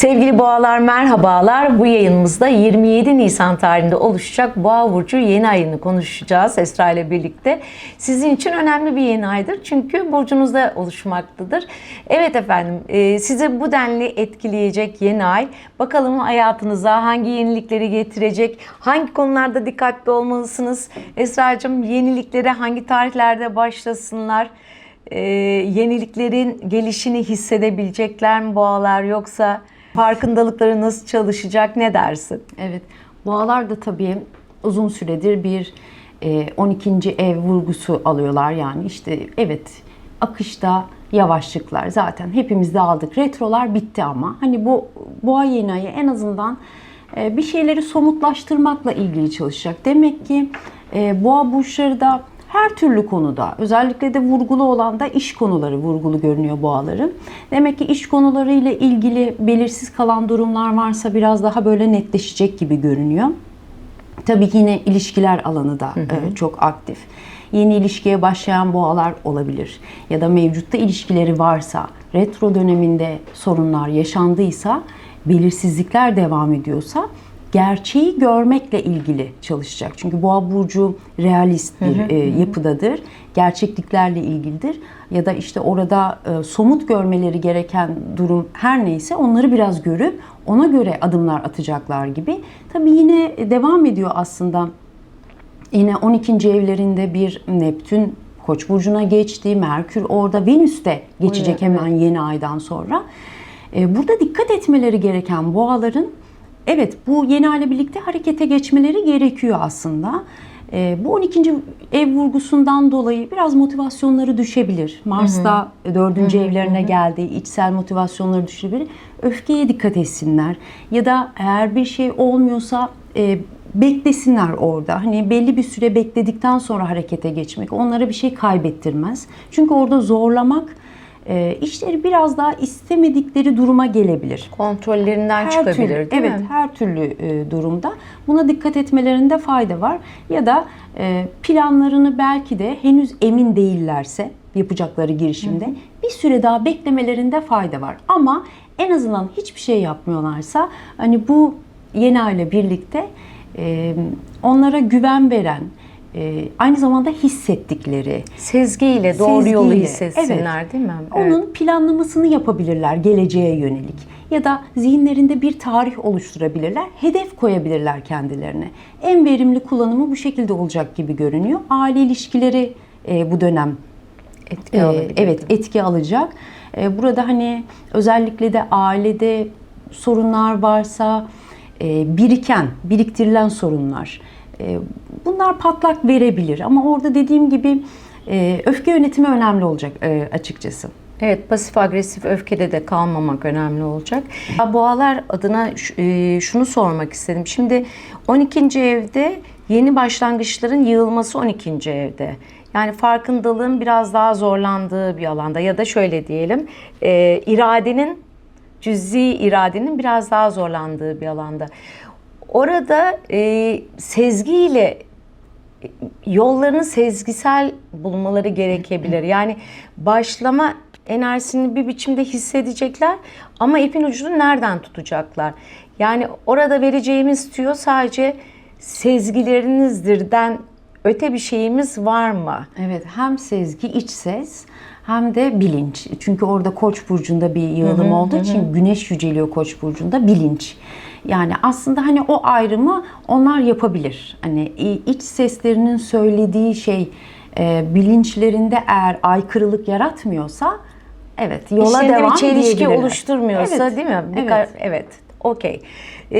Sevgili boğalar merhabalar. Bu yayınımızda 27 Nisan tarihinde oluşacak Boğa Burcu yeni ayını konuşacağız Esra ile birlikte. Sizin için önemli bir yeni aydır çünkü burcunuzda oluşmaktadır. Evet efendim e, sizi bu denli etkileyecek yeni ay. Bakalım hayatınıza hangi yenilikleri getirecek, hangi konularda dikkatli olmalısınız? Esra'cığım yeniliklere hangi tarihlerde başlasınlar? e, yeniliklerin gelişini hissedebilecekler mi boğalar yoksa farkındalıkları nasıl çalışacak ne dersin? Evet. Boğalar da tabii uzun süredir bir e, 12. ev vurgusu alıyorlar. Yani işte evet akışta yavaşlıklar zaten hepimiz de aldık. Retrolar bitti ama hani bu boğa yeni ayı en azından e, bir şeyleri somutlaştırmakla ilgili çalışacak. Demek ki e, boğa burçları da her türlü konuda özellikle de vurgulu olan da iş konuları vurgulu görünüyor boğaların. Demek ki iş konuları ile ilgili belirsiz kalan durumlar varsa biraz daha böyle netleşecek gibi görünüyor. Tabii ki yine ilişkiler alanı da e, çok aktif. Yeni ilişkiye başlayan boğalar olabilir. Ya da mevcutta ilişkileri varsa, retro döneminde sorunlar yaşandıysa, belirsizlikler devam ediyorsa gerçeği görmekle ilgili çalışacak. Çünkü boğa burcu realist bir e, yapıdadır. Gerçekliklerle ilgilidir. Ya da işte orada e, somut görmeleri gereken durum her neyse onları biraz görüp ona göre adımlar atacaklar gibi. Tabii yine devam ediyor aslında. Yine 12. evlerinde bir Neptün Koç burcuna geçti. Merkür orada Venüs'te geçecek Öyle, hemen yeni aydan sonra. E, Burada dikkat etmeleri gereken boğaların evet bu yeni ayla birlikte harekete geçmeleri gerekiyor aslında. E, Bu 12. ev vurgusundan dolayı biraz motivasyonları düşebilir. Mars da dördüncü evlerine geldi. içsel motivasyonları düşebilir. Öfkeye dikkat etsinler. Ya da eğer bir şey olmuyorsa e, beklesinler orada. Hani belli bir süre bekledikten sonra harekete geçmek onlara bir şey kaybettirmez. Çünkü orada zorlamak e, işleri biraz daha istemedikleri duruma gelebilir. Kontrollerinden Her çıkabilir türlü, değil evet, mi? her türlü e, durumda buna dikkat etmelerinde fayda var. Ya da e, planlarını belki de henüz emin değillerse yapacakları girişimde bir süre daha beklemelerinde fayda var. Ama en azından hiçbir şey yapmıyorlarsa hani bu yeni aile birlikte e, onlara güven veren, e, aynı zamanda hissettikleri, Sezgiyle doğru yolu Sezgiyle, hissetsinler evet. değil mi? Onun planlamasını yapabilirler geleceğe yönelik. Ya da zihinlerinde bir tarih oluşturabilirler, hedef koyabilirler kendilerine. En verimli kullanımı bu şekilde olacak gibi görünüyor. Aile ilişkileri e, bu dönem Etki e, evet etki alacak. E, burada hani özellikle de ailede sorunlar varsa e, biriken, biriktirilen sorunlar. E, bunlar patlak verebilir ama orada dediğim gibi e, öfke yönetimi önemli olacak e, açıkçası. Evet, pasif agresif öfkede de kalmamak önemli olacak. Boğalar adına şunu sormak istedim. Şimdi 12. evde yeni başlangıçların yığılması 12. evde. Yani farkındalığın biraz daha zorlandığı bir alanda ya da şöyle diyelim, iradenin cüzi iradenin biraz daha zorlandığı bir alanda. Orada e, sezgiyle yollarını sezgisel bulmaları gerekebilir. Yani başlama enerjisini bir biçimde hissedecekler ama ipin ucunu nereden tutacaklar? Yani orada vereceğimiz tüyo sadece sezgilerinizdirden öte bir şeyimiz var mı? Evet hem sezgi, iç ses hem de bilinç. Çünkü orada Koç burcunda bir yığılım olduğu için Güneş yüceliyor Koç burcunda bilinç. Yani aslında hani o ayrımı onlar yapabilir. Hani iç seslerinin söylediği şey e, bilinçlerinde eğer aykırılık yaratmıyorsa evet yola İşlerinde devam bir çelişki diyebilirler. oluşturmuyorsa Evet, değil mi? Bir evet. kar- evet. Okey. Ee,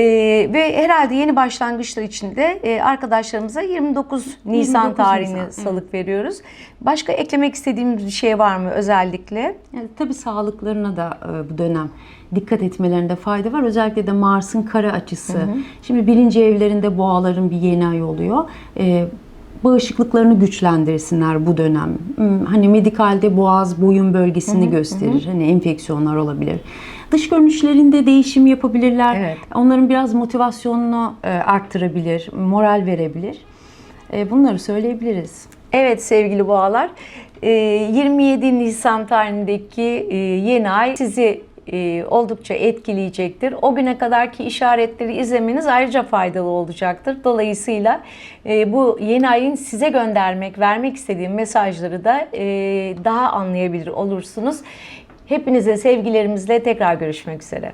ve herhalde yeni başlangıçlar içinde e, arkadaşlarımıza 29 Nisan 29 tarihini Nisan, evet. salık veriyoruz. Başka eklemek istediğimiz bir şey var mı özellikle? Yani tabii sağlıklarına da e, bu dönem dikkat etmelerinde fayda var. Özellikle de Mars'ın kara açısı. Şimdi birinci evlerinde boğaların bir yeni ay oluyor. E, bağışıklıklarını güçlendirsinler bu dönem. Hmm, Hani medikalde boğaz, boyun bölgesini gösterir. Hani enfeksiyonlar olabilir. Dış görünüşlerinde değişim yapabilirler. Evet. Onların biraz motivasyonunu e, arttırabilir, moral verebilir. E, bunları söyleyebiliriz. Evet sevgili boğalar, e, 27 Nisan tarihindeki e, yeni ay sizi e, oldukça etkileyecektir. O güne kadarki işaretleri izlemeniz ayrıca faydalı olacaktır. Dolayısıyla e, bu yeni ayın size göndermek, vermek istediğim mesajları da e, daha anlayabilir olursunuz. Hepinize sevgilerimizle tekrar görüşmek üzere.